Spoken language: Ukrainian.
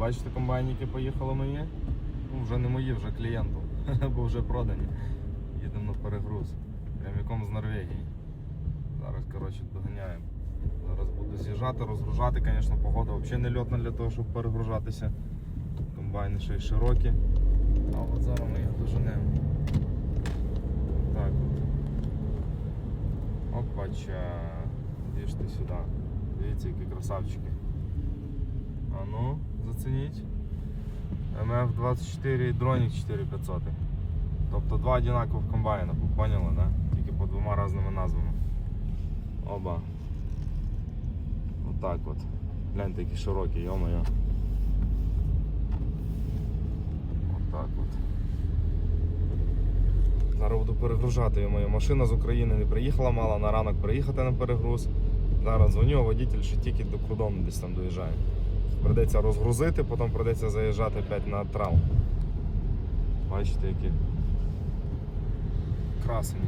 Бачите, комбайники поїхали мої? Ну, вже не мої, вже клієнту, бо вже продані. Їдемо на перегруз. Прямиком з Норвегії. Зараз, коротше, доганяємо. Зараз буду з'їжджати, розгружати, звісно, погода взагалі не льотна для того, щоб перегружатися. Комбайни ще й широкі. А от зараз ми їх доженемо. Так от. Опача. Ти сюди. Дивіться, які красавчики. А ну, зацініть. МФ-24 і дронік 4500. Тобто два одинакових комбайна, поняли, да? Тільки по двома різними назвами. Оба. Отак от. Гляньте, які широкі, йо-моє. Отак от. Зараз буду перегружати йому. Машина з України не приїхала, мала на ранок приїхати на перегруз. Зараз дзвоню, а водитель ще тільки до кордону десь там доїжджає. Придеться розгрузити, потім придеться заїжджати опять на трал. Бачите, які красені.